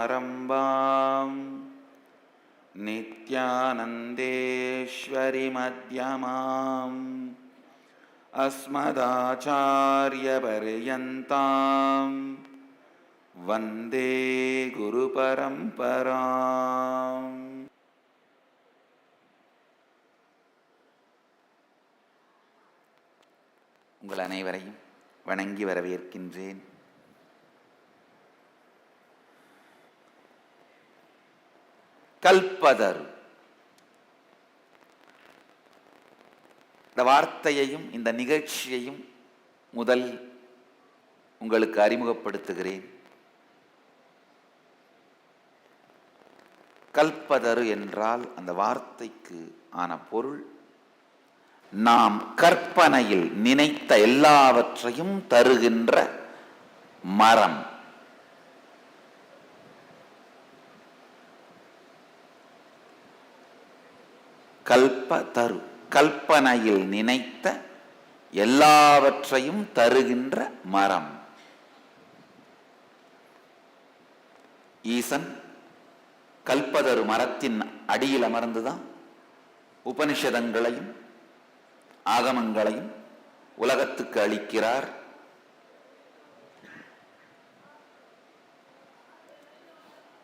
नित्यानन्देश्वरसमारम्भाम् नित्यानन्देश्वरिमध्यमाम् अस्मदाचार्यपर्यन्ताम् वन्दे गुरुपरम्पराम् உங்கள் அனைவரையும் வணங்கி வரவேற்கின்றேன் கல்பதர். இந்த வார்த்தையையும் இந்த நிகழ்ச்சியையும் முதல் உங்களுக்கு அறிமுகப்படுத்துகிறேன். கல்பதரு என்றால் அந்த வார்த்தைக்கு ஆன பொருள் நாம் கற்பனையில் நினைத்த எல்லாவற்றையும் தருகின்ற மரம். கல்ப தரு கல்பனையில் நினைத்த எல்லாவற்றையும் தருகின்ற மரம். ஈசன் கல்பதரு மரத்தின் அடியில் அமர்ந்துதான் உபனிஷதங்களையும் ஆகமங்களையும் உலகத்துக்கு அளிக்கிறார்.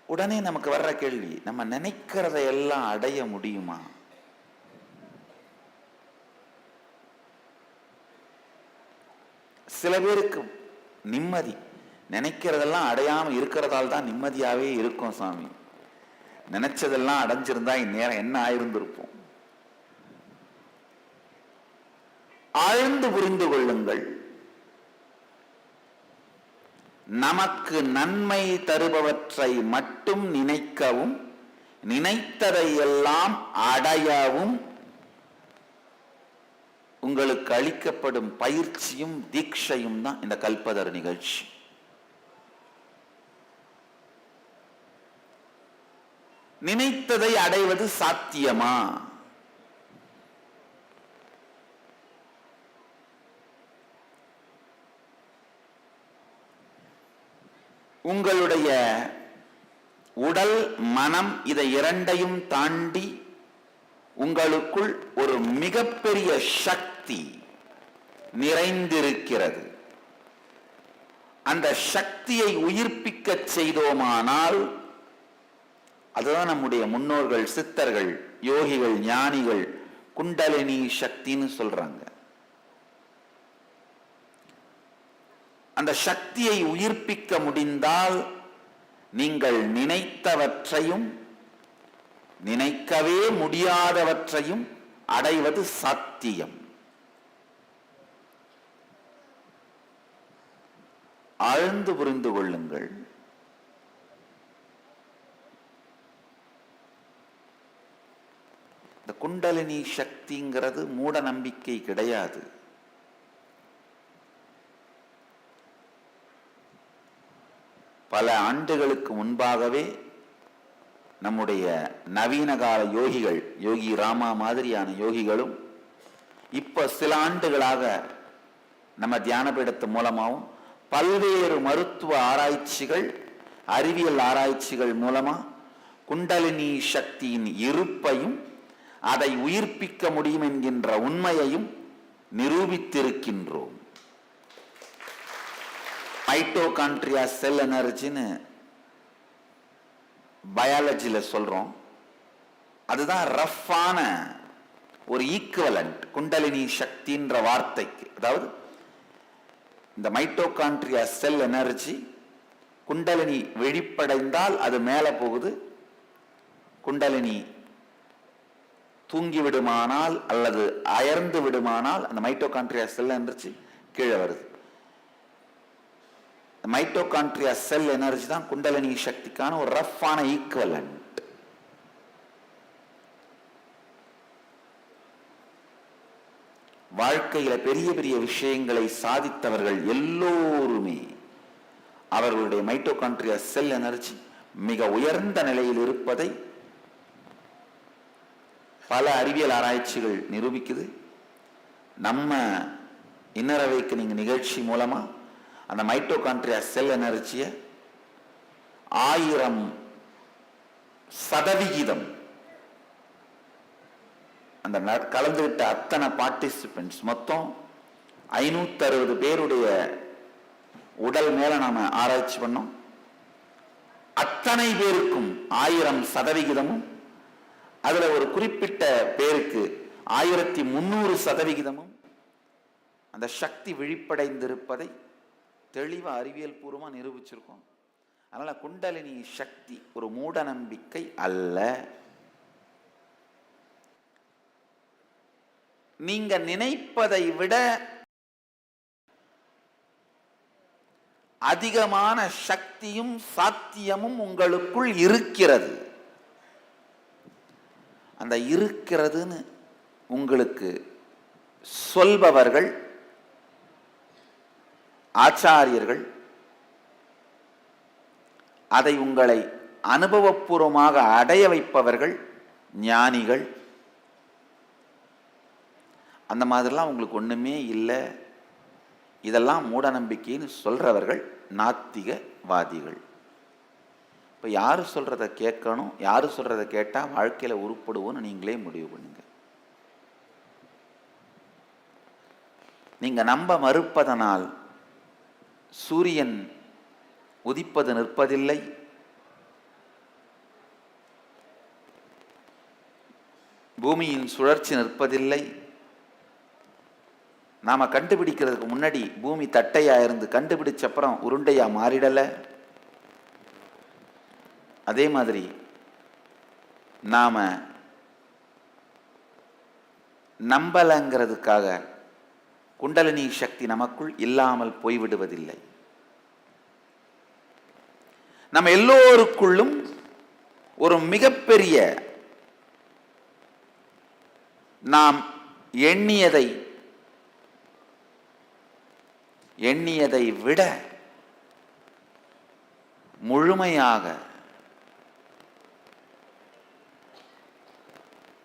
உடனே நமக்கு வர்ற கேள்வி நம்ம நினைக்கிறத எல்லாம் அடைய முடியுமா? சில பேருக்கு நிம்மதி. நினைக்கிறதெல்லாம் அடையாம இருக்கிறதால் தான் நிம்மதியாவே இருக்கும் சாமி. நினைச்சதெல்லாம் அடைஞ்சிருந்தா இந்நேரம் என்ன ஆயிருந்திருப்போம்? ஆழ்ந்து புரிந்து கொள்ளுங்கள். நமக்கு நன்மை தருபவற்றை மட்டும் நினைக்கவும் நினைத்ததை எல்லாம் அடையவும் உங்களுக்கு அளிக்கப்படும் பயிற்சியும் தீட்சையும் தான் இந்த கல்பதர் நிகழ்ச்சி. நினைத்ததை அடைவது சாத்தியமா? உங்களுடைய உடல் மனம் இதை இரண்டையும் தாண்டி உங்களுக்குள் ஒரு மிகப்பெரிய சக்தி நிறைந்திருக்கிறது. அந்த சக்தியை உயிர்ப்பிக்க செய்தோமானால் அதுதான் நம்முடைய முன்னோர்கள் சித்தர்கள் யோகிகள் ஞானிகள் குண்டலினி சக்தின்னு சொல்றாங்க. அந்த சக்தியை உயிர்ப்பிக்க முடிந்தால் நீங்கள் நினைத்தவற்றையும் நினைக்கவே முடியாதவற்றையும் அடைவது சாத்தியம். ஆழ்ந்து புரிந்து கொள்ளுங்கள். இந்த குண்டலினி சக்திங்கிறது மூட நம்பிக்கை கிடையாது. பல ஆண்டுகளுக்கு முன்பாகவே நம்முடைய நவீன கால யோகிகள் யோகி ராமா மாதிரியான யோகிகளும் இப்போ சில ஆண்டுகளாக நம்ம தியானபீடத்து மூலமாகவும் பல்வேறு மருத்துவ ஆராய்ச்சிகள் அறிவியல் ஆராய்ச்சிகள் மூலமாக குண்டலினி சக்தியின் இருப்பையும் அதை உயிர்ப்பிக்க முடியும் என்கின்ற உண்மையையும் நிரூபித்திருக்கின்றோம். மைட்டோகான்ட்ரியா செல் எனர்ஜின்னு பயாலஜியில் சொல்கிறோம் அதுதான் ரஃப்பான ஒரு ஈக்குவலண்ட் குண்டலினி சக்தின்ற வார்த்தைக்கு. அதாவது இந்த மைட்டோகான்ட்ரியா செல் எனர்ஜி குண்டலினி வெளிப்படைந்தால் அது மேலே போகுது குண்டலினி தூங்கி விடுமானால் அல்லது அயர்ந்து விடுமானால் அந்த மைட்டோகான்ட்ரியா செல் எனர்ஜி கீழே வருது. மைட்டோகான்ட்ரியா செல் எனர்ஜி தான் குண்டலினி சக்திக்கான ஒரு ரஃப்பான ஈக்குவலண்ட் வாழ்க்கையில பெரிய பெரிய விஷயங்களை சாதித்தவர்கள் எல்லோருமே அவர்களுடைய மைட்டோகான்ட்ரியா செல் எனர்ஜி மிக உயர்ந்த நிலையில் இருப்பதை பல அறிவியல் ஆராய்ச்சிகள் நிரூபிக்குது. நம்ம இன்னர் நீங்க நிகழ்ச்சி மூலமா அந்த மைட்டோகான்ட்ரியா செல் எனர்ஜியை ஆயிரம் சதவிகிதம். அந்த ந- கலந்துகிட்ட அத்தனை பார்ட்டிசிபென்ட்ஸ் மொத்தம் ஐநூத்தி அறுபது பேருடைய உடல் மேல நாம ஆராய்ச்சி பண்ணோம். அத்தனை பேருக்கும் ஆயிரம் சதவிகிதமும் அதுல ஒரு குறிப்பிட்ட பேருக்கு ஆயிரத்தி முன்னூறு சதவிகிதமும் அந்த சக்தி விழிப்படைந்திருப்பதை தெளிவா அறிவியல் பூர்வமா நிரூபிச்சிருக்கோம். அதனால குண்டலினி சக்தி ஒரு மூட நம்பிக்கை அல்ல. நீங்க நினைப்பதை விட அதிகமான சக்தியும் சாத்தியமும் உங்களுக்குள் இருக்கிறது. அந்த இருக்கிறதுன்னு உங்களுக்கு சொல்பவர்கள் ஆச்சாரியர்கள் அதை உங்களை அனுபவபூர்வமாக அடைய வைப்பவர்கள் ஞானிகள். அந்த மாதிரிலாம் உங்களுக்கு ஒன்றுமே இல்லை. இதெல்லாம் மூட நம்பிக்கைன்னு நாத்திகவாதிகள். இப்போ யார் சொல்கிறத கேட்கணும்? யார் சொல்கிறத கேட்டால் வாழ்க்கையில் உருப்படுவோன்னு நீங்களே முடிவு பண்ணுங்க. நீங்கள் நம்ப மறுப்பதனால் சூரியன் உதிப்பது நிற்பதில்லை. பூமியின் சுழற்சி நிற்பதில்லை. நாம் கண்டுபிடிக்கிறதுக்கு முன்னாடி பூமி தட்டையாக இருந்து கண்டுபிடிச்ச அப்புறம் மாறிடலை. அதே மாதிரி நாம் நம்பலைங்கிறதுக்காக குண்டலினி சக்தி நமக்குள் இல்லாமல் போய்விடுவதில்லை. நம்ம எல்லோருக்குள்ளும் ஒரு மிகப்பெரிய நாம் எண்ணியதை எண்ணியதை விட முழுமையாக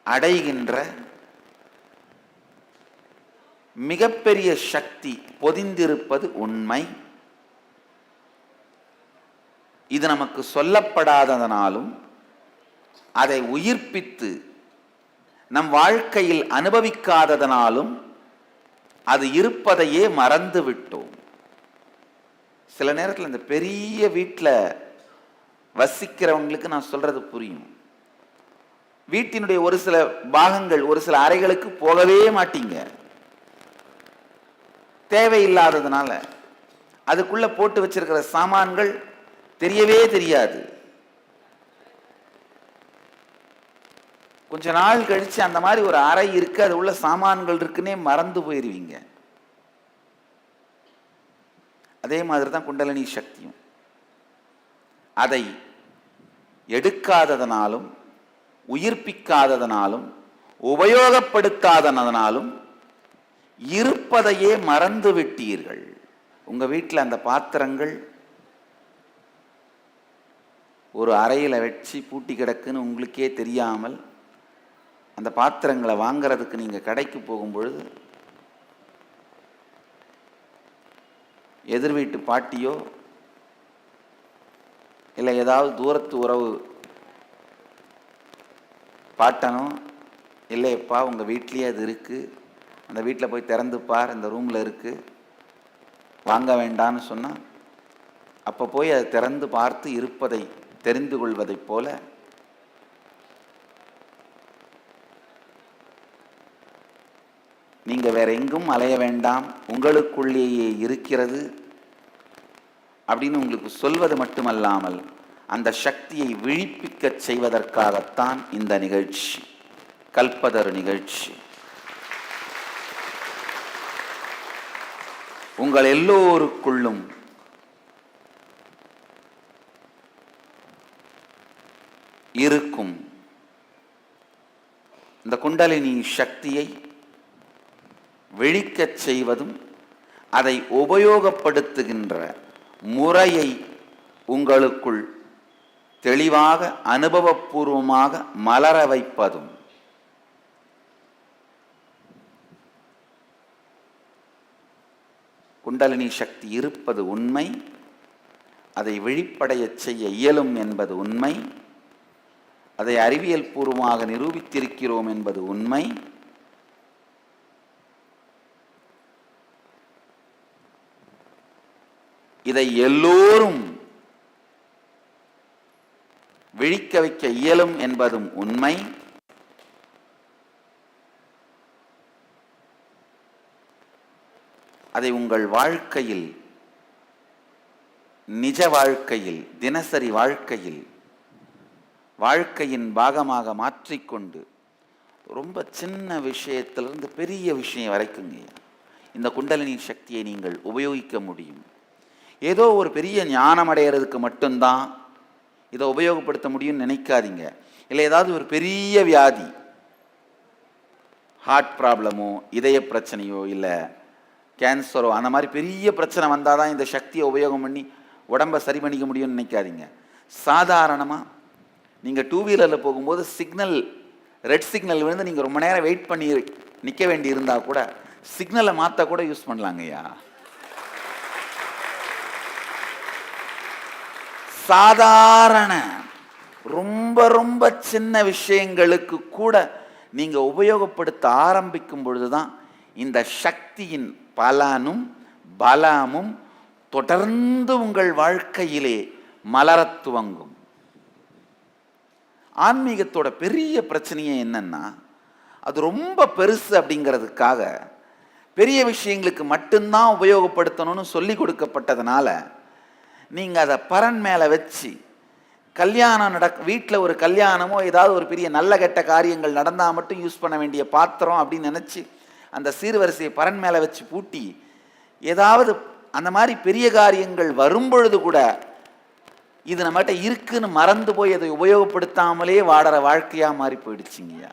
அடைகின்ற மிகப்பெரிய சக்தி பொதிந்திருப்பது உண்மை. இது நமக்கு சொல்லப்படாததனாலும் அதை உயிர்ப்பித்து நம் வாழ்க்கையில் அனுபவிக்காததனாலும் அது இருப்பதையே மறந்து விட்டோம் சில நேரத்தில் இந்த பெரிய வீட்டில் வசிக்கிறவங்களுக்கு நான் சொல்றது புரியும். வீட்டினுடைய ஒரு சில பாகங்கள் ஒரு சில அறைகளுக்கு போகவே மாட்டீங்க. தேவையில்லாததுனால அதுக்குள்ள போட்டு வச்சிருக்கிற சாமான்கள் தெரியவே தெரியாது. கொஞ்ச நாள் கழிச்சு அந்த மாதிரி ஒரு அறை இருக்கு அது உள்ள சாமான்கள் இருக்குன்னே மறந்து போயிருவீங்க. அதே மாதிரி தான் குண்டலினி சக்தியும். அதை எடுக்காததனாலும் உயிர்ப்பிக்காததனாலும் உபயோகப்படுத்தாததனாலும் இருப்பதையே மறந்து விட்டீர்கள். உங்க வீட்டில் அந்த பாத்திரங்கள் ஒரு அறையில் வச்சு பூட்டி கிடக்குன்னு உங்களுக்கே தெரியாமல் அந்த பாத்திரங்களை வாங்குறதுக்கு நீங்கள் கடைக்கு போகும்பொழுது எதிர் வீட்டு பாட்டியோ இல்லை ஏதாவது தூரத்து உறவு பாட்டனோ இல்லையப்பா உங்கள் வீட்லேயே அது இருக்குது அந்த வீட்டில் போய் திறந்து பார் இந்த ரூமில் இருக்குது வாங்க வேண்டான்னு சொன்னால் அப்போ போய் அதை திறந்து பார்த்து இருப்பதை தெரிந்து கொள்வதைப் போல நீங்கள் வேற எங்கும் அலைய வேண்டாம் உங்களுக்குள்ளேயே இருக்கிறது அப்படின்னு உங்களுக்கு சொல்வது மட்டுமல்லாமல் அந்த சக்தியை விழிப்பிக்கச் செய்வதற்காகத்தான் இந்த நிகழ்ச்சி. கல்பதரு நிகழ்ச்சி. உங்கள் எல்லோருக்குள்ளும் இருக்கும். இந்த குண்டலினி சக்தியை விழிக்கச் செய்வதும் அதை உபயோகப்படுத்துகின்ற முறையை உங்களுக்குள் தெளிவாக அனுபவபூர்வமாக மலர வைப்பதும் குண்டலினி சக்தி இருப்பது உண்மை அதை விழிப்படையச் செய்ய இயலும் என்பது உண்மை அதை அறிவியல் பூர்வமாக நிரூபித்திருக்கிறோம் என்பது உண்மை. இதை எல்லோரும் விழிக்க வைக்க இயலும் என்பதும் உண்மை. அதை உங்கள் வாழ்க்கையில் நிஜ வாழ்க்கையில் தினசரி வாழ்க்கையில் வாழ்க்கையின் பாகமாக மாற்றிக்கொண்டு ரொம்ப சின்ன விஷயத்திலிருந்து பெரிய விஷயம் வரைக்குங்க. இந்த குண்டலினி சக்தியை நீங்கள் உபயோகிக்க முடியும். ஏதோ ஒரு பெரிய ஞானம் அடையிறதுக்கு மட்டும்தான் இதை உபயோகப்படுத்த முடியும்னு நினைக்காதீங்க. இல்லை ஏதாவது ஒரு பெரிய வியாதி ஹார்ட் ப்ராப்ளமோ இதய பிரச்சனையோ இல்லை கேன்சரோ அந்த மாதிரி பெரிய பிரச்சனை வந்தால் தான் இந்த சக்தியை உபயோகம் பண்ணி உடம்பை சரி பண்ணிக்க முடியும்னு நினைக்காதீங்க. சாதாரணமாக நீங்கள் டூ வீலரில் போகும்போது சிக்னல் ரெட் சிக்னல் விழுந்து நீங்கள் ரொம்ப நேரம் வெயிட் பண்ணி நிற்க வேண்டி இருந்தால் கூட சிக்னலை மாற்ற கூட யூஸ் பண்ணலாங்கய்யா சாதாரண ரொம்ப ரொம்ப சின்ன விஷயங்களுக்கு கூட நீங்கள் உபயோகப்படுத்த ஆரம்பிக்கும் பொழுதுதான் இந்த சக்தியின் பலனும் பலமும் தொடர்ந்து உங்கள் வாழ்க்கையிலே மலரத் துவங்கும். ஆன்மீகத்தோட பெரிய பிரச்சனையே என்னன்னா அது ரொம்ப பெருசு அப்படிங்கிறதுக்காக பெரிய விஷயங்களுக்கு மட்டும்தான் உபயோகப்படுத்தணும்னு சொல்லி கொடுக்கப்பட்டதுனால நீங்கள் அதை பரன் மேலே வச்சு கல்யாணம் நடக் வீட்டில் ஒரு கல்யாணமோ ஏதாவது ஒரு பெரிய நல்ல கெட்ட காரியங்கள் நடந்தால் மட்டும் யூஸ் பண்ண வேண்டிய பாத்திரம் அப்படின்னு நினச்சி அந்த சீர்வரிசையை பரன் மேலே வச்சு பூட்டி ஏதாவது அந்த மாதிரி பெரிய காரியங்கள் வரும்பொழுது கூட இது நம்மகிட்ட இருக்குன்னு மறந்து போய் அதை உபயோகப்படுத்தாமலே வாடுற வாழ்க்கையாக மாறி போயிடுச்சுங்கய்யா.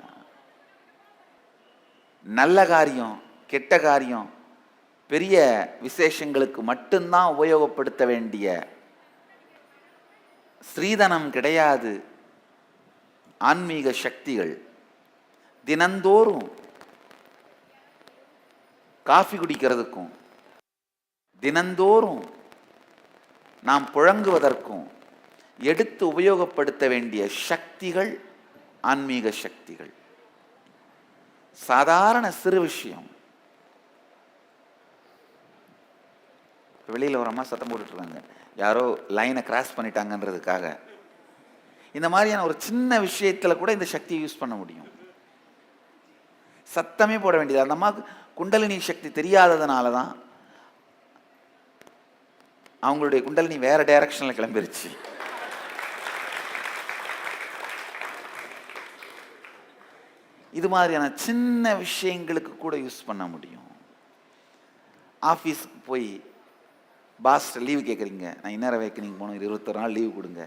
நல்ல காரியம் கெட்ட காரியம் பெரிய விசேஷங்களுக்கு மட்டும்தான் உபயோகப்படுத்த வேண்டிய ஸ்ரீதனம் கிடையாது. ஆன்மீக சக்திகள் தினந்தோறும் காஃபி குடிக்கிறதுக்கும் தினந்தோறும் நாம் புழங்குவதற்கும் எடுத்து உபயோகப்படுத்த வேண்டிய சக்திகள் ஆன்மீக சக்திகள். சாதாரண சிறு விஷயம். வெளியில் ஒரு அம்மா சத்தம் போட்டுட்ருக்காங்க. யாரோ லைனை கிராஸ் பண்ணிட்டாங்கன்றதுக்காக. இந்த மாதிரியான ஒரு சின்ன விஷயத்தில் கூட இந்த சக்தியை யூஸ் பண்ண முடியும். சத்தமே போட வேண்டியது. அந்த அம்மாவுக்கு குண்டலினி சக்தி தெரியாததுனால தான் அவங்களுடைய குண்டலினி வேற டைரக்ஷனில் கிளம்பிருச்சு. இது மாதிரியான சின்ன விஷயங்களுக்கு கூட யூஸ் பண்ண முடியும். ஆஃபீஸ்க்கு போய் பாஸ்டர் லீவு கேட்குறீங்க நான் இன்னொரு வேக்கு நீங்கள் போகணும். இருபத்தொரு நாள் லீவு கொடுங்க.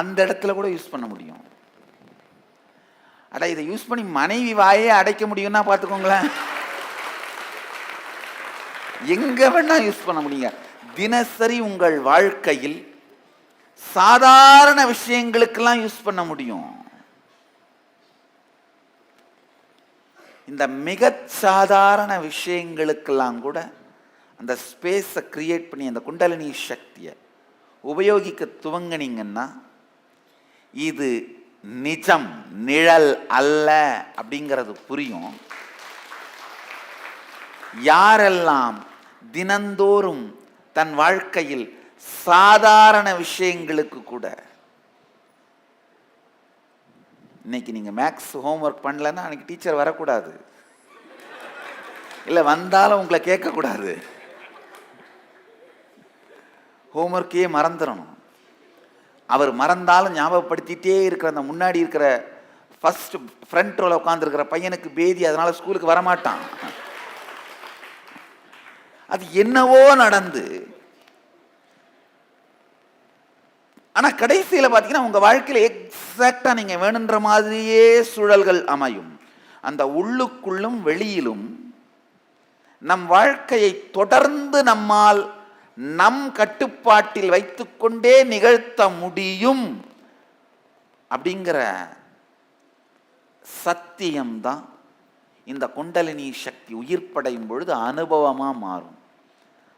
அந்த இடத்துல கூட யூஸ் பண்ண முடியும். அட இதை யூஸ் பண்ணி மனைவி வாயே அடைக்க முடியும்னா பார்த்துக்கோங்களேன். எங்கே வேணால் யூஸ் பண்ண முடியுங்க. தினசரி உங்கள் வாழ்க்கையில் சாதாரண விஷயங்களுக்கெல்லாம் யூஸ் பண்ண முடியும். இந்த மிக சாதாரண விஷயங்களுக்கெல்லாம் கூட அந்த ஸ்பேஸை கிரியேட் பண்ணி அந்த குண்டலினி சக்தியை உபயோகிக்க துவங்கினீங்கன்னா இது நிஜம் நிழல் அல்ல அப்படிங்கிறது புரியும். யாரெல்லாம் தினந்தோறும் தன் வாழ்க்கையில் சாதாரண விஷயங்களுக்கு கூட. இன்னைக்கு நீங்கள் மேக்ஸ் ஹோம்ஒர்க் பண்ணலன்னா அன்னைக்கு டீச்சர் வரக்கூடாது. இல்லை வந்தாலும் உங்களை கேட்கக்கூடாது. ஹோம்ஒர்க்கையே மறந்துடணும் அவர் மறந்தாலும் ஞாபகப்படுத்திட்டே இருக்கிற அந்த முன்னாடி இருக்கிற ஃபர்ஸ்ட் ஃப்ரண்ட் ரோல உட்காந்துருக்கிற பையனுக்கு பேதி அதனால் ஸ்கூலுக்கு வரமாட்டான். அது என்னவோ நடந்து. ஆனால் கடைசியில் பார்த்தீங்கன்னா உங்கள் வாழ்க்கையில் எக்ஸாக்டாக நீங்கள் வேணுன்ற மாதிரியே சூழல்கள் அமையும். அந்த உள்ளுக்குள்ளும் வெளியிலும் நம் வாழ்க்கையை தொடர்ந்து நம்மால் நம் கட்டுப்பாட்டில் வைத்துக்கொண்டே நிகழ்த்த முடியும் அப்படிங்கிற சத்தியம்தான். இந்த குண்டலினி சக்தி உயிர்ப்படையும் பொழுது அனுபவமாக மாறும்.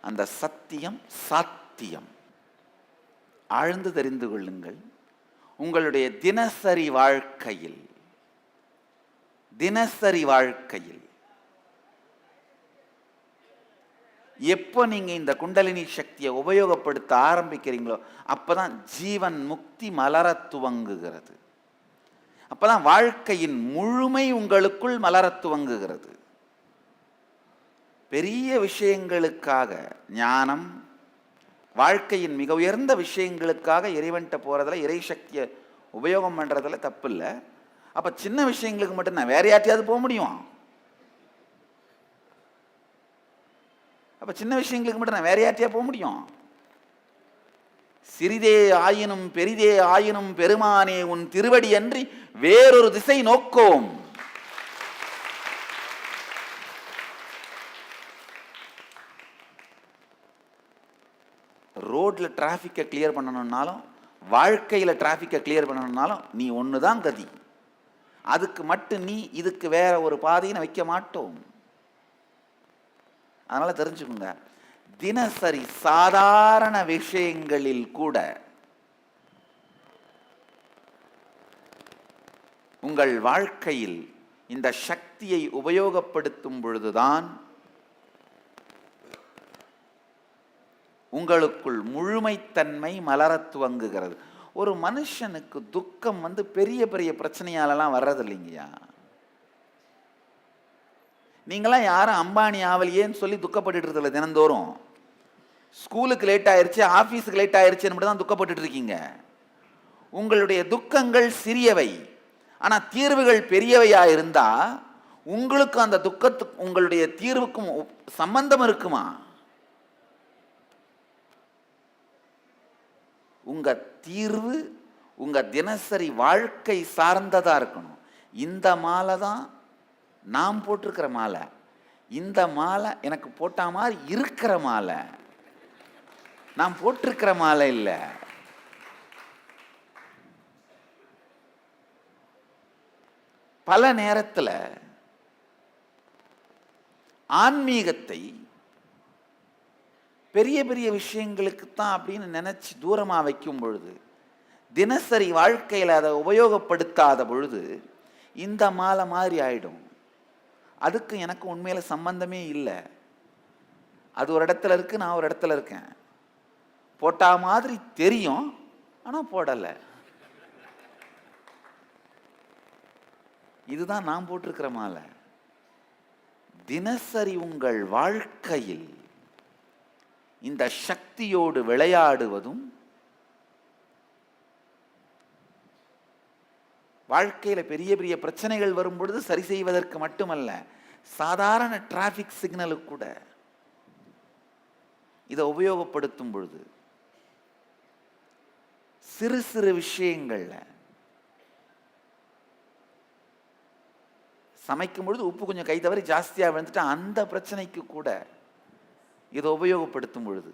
அந்த சத்தியம் சாத்தியம். ஆழ்ந்து தெரிந்து கொள்ளுங்கள். உங்களுடைய தினசரி வாழ்க்கையில் தினசரி வாழ்க்கையில் எப்போ நீங்க இந்த குண்டலினி சக்தியை உபயோகப்படுத்த ஆரம்பிக்கிறீங்களோ அப்பதான் ஜீவன் முக்தி மலர துவங்குகிறது. அப்பதான் வாழ்க்கையின் முழுமை உங்களுக்குள் மலர துவங்குகிறது. பெரிய விஷயங்களுக்காக ஞானம் வாழ்க்கையின் மிக உயர்ந்த விஷயங்களுக்காக இறைவன்கிட்ட போகிறதுல இறை சக்தியை உபயோகம் பண்ணுறதுல தப்பு இல்லை அப்போ சின்ன விஷயங்களுக்கு மட்டும் நான் வேற யார்ட்டையாவது போக முடியும்? அப்போ சின்ன விஷயங்களுக்கு மட்டும் நான் வேற யார்ட்டையா போக முடியும்? சிறிதே ஆயினும் பெரிதே ஆயினும் பெருமானே உன் திருவடி அன்றி வேறொரு திசை நோக்கோம். ரோட்டில் டிராஃபிக்கை கிளியர் பண்ணணுன்னாலும் வாழ்க்கையில் டிராஃபிக்கை கிளியர் பண்ணணுன்னாலும் நீ ஒன்று தான் கதி. அதுக்கு மட்டும் நீ இதுக்கு வேற ஒரு பாதையை வைக்க மாட்டோம். அதனால் தெரிஞ்சுக்கோங்க. தினசரி சாதாரண விஷயங்களில் கூட உங்கள் வாழ்க்கையில் இந்த சக்தியை உபயோகப்படுத்தும் பொழுதுதான் உங்களுக்குள் முழுமைத்தன்மை மலரத் துவங்குகிறது. ஒரு மனுஷனுக்கு துக்கம் வந்து பெரிய பெரிய பிரச்சனையாலலாம் வர்றது இல்லைங்கய்யா நீங்களாம் யாரும் அம்பானி ஆவலியேன்னு சொல்லி துக்கப்பட்டுட்டு இருக்கல தினந்தோறும். ஸ்கூலுக்கு லேட் ஆயிருச்சு ஆஃபீஸுக்கு லேட் ஆயிருச்சுன்னு மட்டும் தான் துக்கப்பட்டுட்டு இருக்கீங்க. உங்களுடைய துக்கங்கள் சிறியவை. ஆனால் தீர்வுகள் பெரியவையாக இருந்தால் உங்களுக்கு அந்த துக்கத்துக்கு உங்களுடைய தீர்வுக்கும் சம்பந்தம் இருக்குமா? உங்கள் தீர்வு உங்கள் தினசரி வாழ்க்கை சார்ந்ததாக இருக்கணும். இந்த மாலை தான் நான் போட்டிருக்கிற மாலை. இந்த மாலை எனக்கு போட்ட மாதிரி இருக்கிற மாலை. நான் போட்டிருக்கிற மாலை இல்லை. பல நேரத்தில் ஆன்மீகத்தை பெரிய பெரிய விஷயங்களுக்கு தான் அப்படின்னு நினச்சி தூரமாக வைக்கும் பொழுது தினசரி வாழ்க்கையில் அதை உபயோகப்படுத்தாத பொழுது இந்த மாலை மாதிரி ஆயிடும். அதுக்கு எனக்கு உண்மையில் சம்பந்தமே இல்லை. அது ஒரு இடத்துல இருக்கு நான் ஒரு இடத்துல இருக்கேன். போட்டா மாதிரி தெரியும் ஆனால் போடலை. இதுதான் நான் போட்டிருக்கிற மாலை. தினசரி உங்கள் வாழ்க்கையில் இந்த சக்தியோடு விளையாடுவதும் வாழ்க்கையில பெரிய பெரிய பிரச்சனைகள் வரும் பொழுது சரி செய்வதற்கு மட்டுமல்ல சாதாரண டிராஃபிக் சிக்னலுக்கு கூட இதை உபயோகப்படுத்தும் பொழுது சிறு சிறு விஷயங்கள்ல சமைக்கும் பொழுது உப்பு கொஞ்சம் கை தவறி ஜாஸ்தியாக விழுந்துட்டா அந்த பிரச்சனைக்கு கூட இதை உபயோகப்படுத்தும் பொழுது.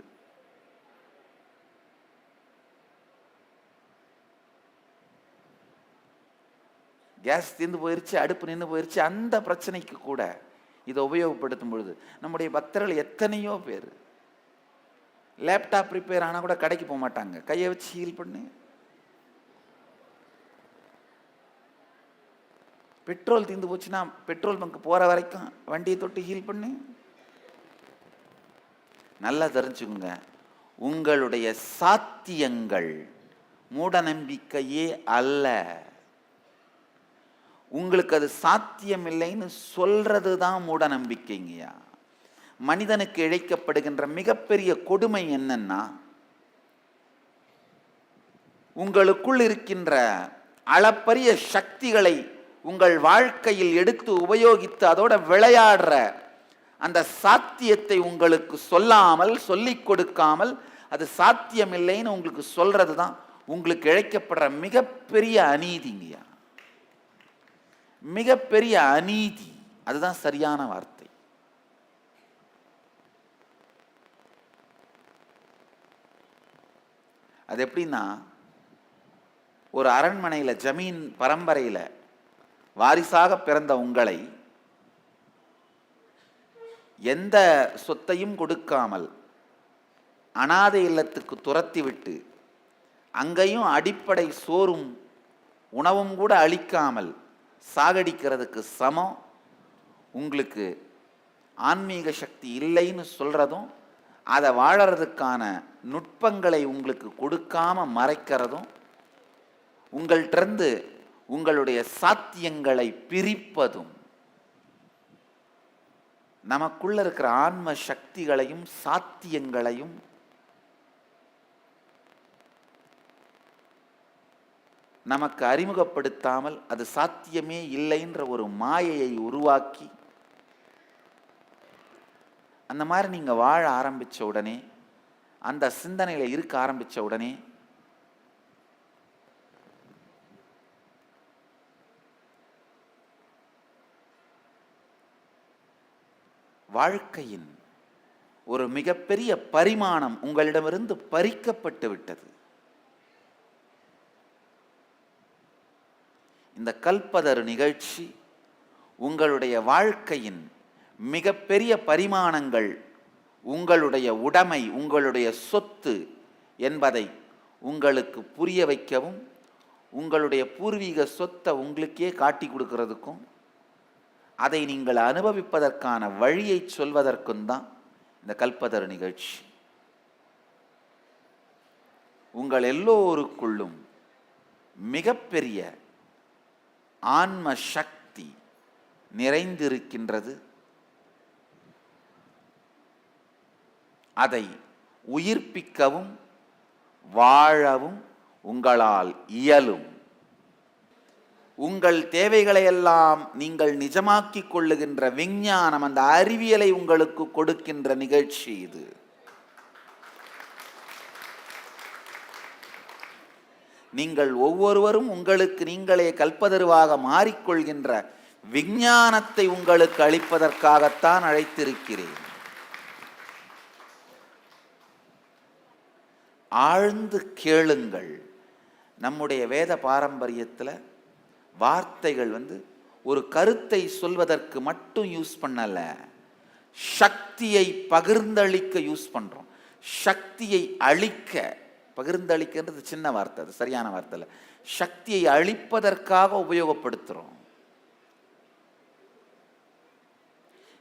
கேஸ் தீர்ந்து போயிருச்சு அடுப்பு நின்று போயிருச்சு அந்த பிரச்சனைக்கு கூட இதை உபயோகப்படுத்தும் பொழுது. நம்முடைய பக்தர்கள் எத்தனையோ பேர் லேப்டாப் ரிப்பேர் ஆனால் கூட கடைக்கு போக மாட்டாங்க. கையை வச்சு ஹீல் பண்ணு. பெட்ரோல் தீர்ந்து போச்சுன்னா பெட்ரோல் பங்க் போகிற வரைக்கும் வண்டியை தொட்டு ஹீல் பண்ணு. நல்லா தெரிஞ்சுக்குங்க. உங்களுடைய சாத்தியங்கள் மூடநம்பிக்கையே அல்ல. உங்களுக்கு அது சாத்தியம் இல்லைன்னு சொல்றது தான் மூடநம்பிக்கைங்கய்யா. மனிதனுக்கு இழைக்கப்படுகின்ற மிகப்பெரிய கொடுமை என்னன்னா உங்களுக்குள் இருக்கின்ற அளப்பரிய சக்திகளை உங்கள் வாழ்க்கையில் எடுத்து உபயோகித்து அதோட விளையாடுற அந்த சாத்தியத்தை உங்களுக்கு சொல்லாமல் சொல்லி கொடுக்காமல் அது சாத்தியம் இல்லைன்னு உங்களுக்கு சொல்றது தான் உங்களுக்கு இழைக்கப்படுற மிகப்பெரிய அநீதிங்கய்யா மிகப்பெரிய அநீதி. அதுதான் சரியான வார்த்தை. அது எப்படின்னா ஒரு அரண்மனையில் ஜமீன் பரம்பரையில் வாரிசாக பிறந்த உங்களை எந்த சொத்தையும் கொடுக்காமல் அனாதை இல்லத்துக்கு துரத்தி விட்டு அங்கேயும் அடிப்படை சோறும் உணவும் கூட அளிக்காமல் சாகடிக்கிறதுக்கு சமம். உங்களுக்கு ஆன்மீக சக்தி இல்லைன்னு சொல்கிறதும் அதை வாழறதுக்கான நுட்பங்களை உங்களுக்கு கொடுக்காம மறைக்கிறதும் உங்கள்கிட்டருந்து உங்களுடைய சாத்தியங்களை பிரிப்பதும் நமக்குள்ள இருக்கிற ஆன்ம சக்திகளையும் சாத்தியங்களையும் நமக்கு அறிமுகப்படுத்தாமல் அது சாத்தியமே இல்லைன்ற ஒரு மாயையை உருவாக்கி அந்த மாதிரி நீங்கள் வாழ ஆரம்பித்த உடனே அந்த சிந்தனையில் இருக்க ஆரம்பித்த உடனே வாழ்க்கையின் ஒரு மிகப்பெரிய பரிமாணம் உங்களிடமிருந்து பறிக்கப்பட்டு விட்டது. இந்த கல்பதர் நிகழ்ச்சி உங்களுடைய வாழ்க்கையின் மிகப்பெரிய பரிமாணங்கள் உங்களுடைய உடைமை உங்களுடைய சொத்து என்பதை உங்களுக்கு புரிய வைக்கவும் உங்களுடைய பூர்வீக சொத்தை உங்களுக்கே காட்டி கொடுக்கறதுக்கும் அதை நீங்கள் அனுபவிப்பதற்கான வழியை சொல்வதற்கும் தான் இந்த கல்பதர் நிகழ்ச்சி. உங்கள் எல்லோருக்குள்ளும் மிகப்பெரிய ஆன்ம சக்தி நிறைந்திருக்கின்றது. அதை உயிர்ப்பிக்கவும் வாழவும் உங்களால் இயலும். உங்கள் தேவைகளை எல்லாம் நீங்கள் நிஜமாக்கி கொள்ளுகின்ற விஞ்ஞானம் அந்த அறிவியலை உங்களுக்கு கொடுக்கின்ற நிகழ்ச்சி இது. நீங்கள் ஒவ்வொருவரும் உங்களுக்கு நீங்களே கல்பதருவாக மாறிக்கொள்கின்ற விஞ்ஞானத்தை உங்களுக்கு அளிப்பதற்காகத்தான் அழைத்திருக்கிறேன். ஆழ்ந்து கேளுங்கள். நம்முடைய வேத பாரம்பரியத்தில் வார்த்தைகள் வந்து ஒரு கருத்தை சொல்வதற்கு மட்டும் யூஸ் பண்ணலை. சக்தியை பகிர்ந்தளிக்க யூஸ் பண்ணுறோம் சக்தியை அழிக்க பகிர்ந்தளிக்கின்றது சின்ன வார்த்தை அது சரியான வார்த்தை இல்லை. சக்தியை அழிப்பதற்காக உபயோகப்படுத்துகிறோம்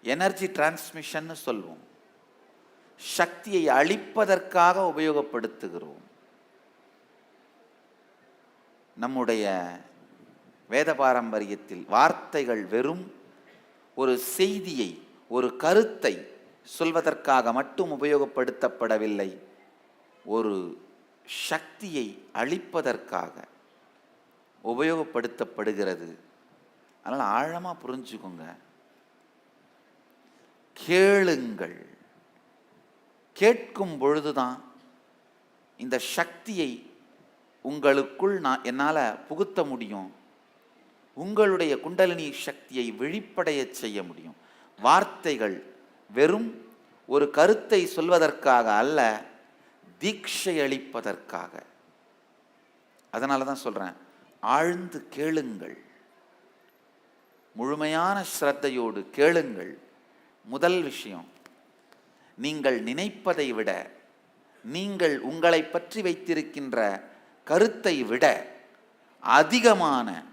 எனர்ஜி டிரான்ஸ்மிஷன் சொல்லுவோம் சக்தியை அழிப்பதற்காக உபயோகப்படுத்துகிறோம். நம்முடைய வேத பாரம்பரியத்தில் வார்த்தைகள் வெறும் ஒரு செய்தியை ஒரு கருத்தை சொல்வதற்காக மட்டும் உபயோகப்படுத்தப்படவில்லை. ஒரு சக்தியை அழிப்பதற்காக உபயோகப்படுத்தப்படுகிறது. அதனால் ஆழமாக புரிஞ்சுக்கோங்க. கேளுங்கள். கேட்கும் பொழுதுதான் இந்த சக்தியை உங்களுக்குள் நான் என்னால் புகுத்த முடியும். உங்களுடைய குண்டலினி சக்தியை வெளிப்படைய செய்ய முடியும். வார்த்தைகள் வெறும் ஒரு கருத்தை சொல்வதற்காக அல்ல தீட்சை அளிப்பதற்காக. அதனால தான் சொல்கிறேன் ஆழ்ந்து கேளுங்கள். முழுமையான ஸ்ரத்தையோடு கேளுங்கள். முதல் விஷயம் நீங்கள் நினைப்பதை விட நீங்கள் உங்களை பற்றி வைத்திருக்கின்ற கருத்தை விட அதிகமான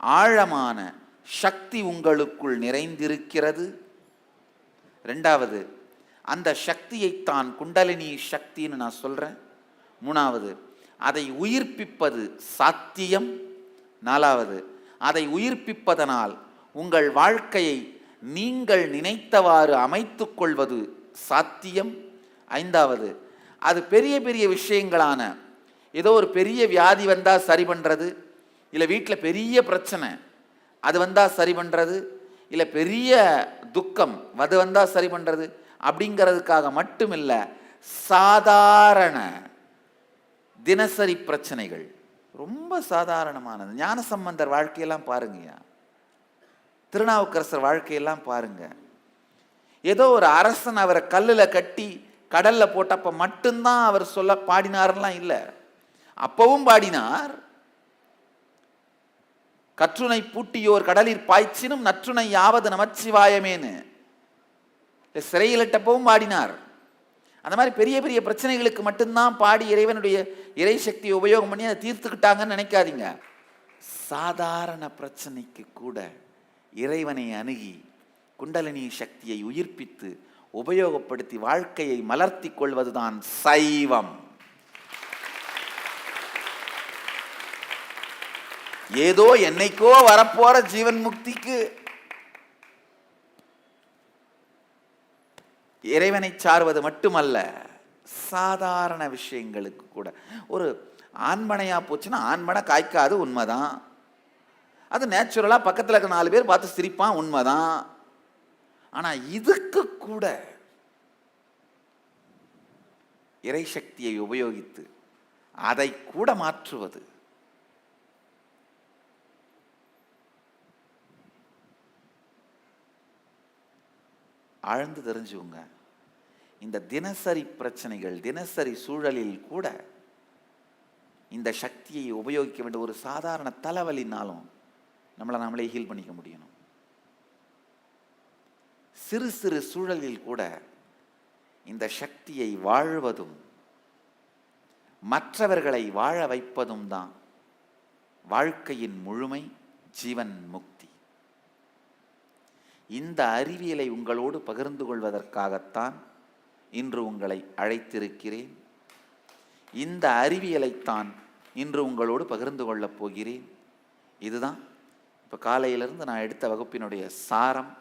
ஆழமான சக்தி உங்களுக்குள் நிறைந்திருக்கிறது. ரெண்டாவது அந்த சக்தியைத்தான் குண்டலினி சக்தின்னு நான் சொல்கிறேன் மூணாவது அதை உயிர்ப்பிப்பது சாத்தியம். நாலாவது அதை உயிர்ப்பிப்பதனால் உங்கள் வாழ்க்கையை நீங்கள் நினைத்தவாறு அமைத்து கொள்வது சாத்தியம். ஐந்தாவது அது பெரிய பெரிய விஷயங்களான ஏதோ ஒரு பெரிய வியாதி வந்தால் சரி பண்ணுறது இல்லை வீட்டில் பெரிய பிரச்சனை. அது வந்தால் சரி பண்ணுறது இல்லை பெரிய துக்கம் அது வந்தால் சரி பண்ணுறது அப்படிங்கிறதுக்காக மட்டும் இல்லை சாதாரண தினசரி பிரச்சனைகள். ரொம்ப சாதாரணமானது. ஞானசம்பந்தர் வாழ்க்கையெல்லாம் பாருங்கய்யா. திருநாவுக்கரசர் வாழ்க்கையெல்லாம் பாருங்க. ஏதோ ஒரு அரசன் அவரை கல்லில் கட்டி கடலில் போட்டப்ப மட்டும்தான் அவர் சொல்ல பாடினார்லாம் இல்லை. அப்பவும் பாடினார். கற்றுனை பூட்டியோர் கடலில் பாய்ச்சினும் நற்றுனை யாவது நமச்சிவாயமேன்னு சிறையிலிட்டப்பவும் பாடினார். அந்த மாதிரி பெரிய பெரிய பிரச்சனைகளுக்கு மட்டும்தான் பாடி இறைவனுடைய இறை சக்தியை உபயோகம் பண்ணி அதை தீர்த்துக்கிட்டாங்கன்னு நினைக்காதீங்க. சாதாரண பிரச்சனைக்கு கூட இறைவனை அணுகி குண்டலினி சக்தியை உயிர்ப்பித்து உபயோகப்படுத்தி வாழ்க்கையை மலர்த்தி கொள்வதுதான் சைவம். ஏதோ என்னைக்கோ வரப்போற ஜீவன் முக்திக்கு. இறைவனை சார்வது மட்டுமல்ல சாதாரண விஷயங்களுக்கு கூட. ஒரு ஆண்மனையா போச்சுன்னா ஆண்மனை காய்க்காது உண்மைதான். அது நேச்சுரலாக பக்கத்தில் இருக்க நாலு பேர் பார்த்து சிரிப்பான் உண்மைதான். ஆனால் இதுக்கு கூட இறை சக்தியை உபயோகித்து அதை கூட மாற்றுவது ஆழ்ந்து தெரிஞ்சுங்க இந்த தினசரி பிரச்சனைகள் தினசரி சூழலில் கூட இந்த சக்தியை உபயோகிக்க வேண்டிய ஒரு சாதாரண தலைவலினாலும் நம்மளை நம்மளே ஹீல் பண்ணிக்க முடியணும். சிறு சிறு சூழலில் கூட இந்த சக்தியை வாழ்வதும் மற்றவர்களை வாழ வைப்பதும் தான் வாழ்க்கையின் முழுமை ஜீவன் முக்தி. இந்த அறிவியலை உங்களோடு பகிர்ந்து கொள்வதற்காகத்தான் இன்று உங்களை அழைத்திருக்கிறேன். இந்த அறிவியலைத்தான் இன்று உங்களோடு பகிர்ந்து கொள்ளப் போகிறேன். இதுதான். இப்போ காலையிலிருந்து நான் எடுத்த வகுப்பினுடைய சாரம்.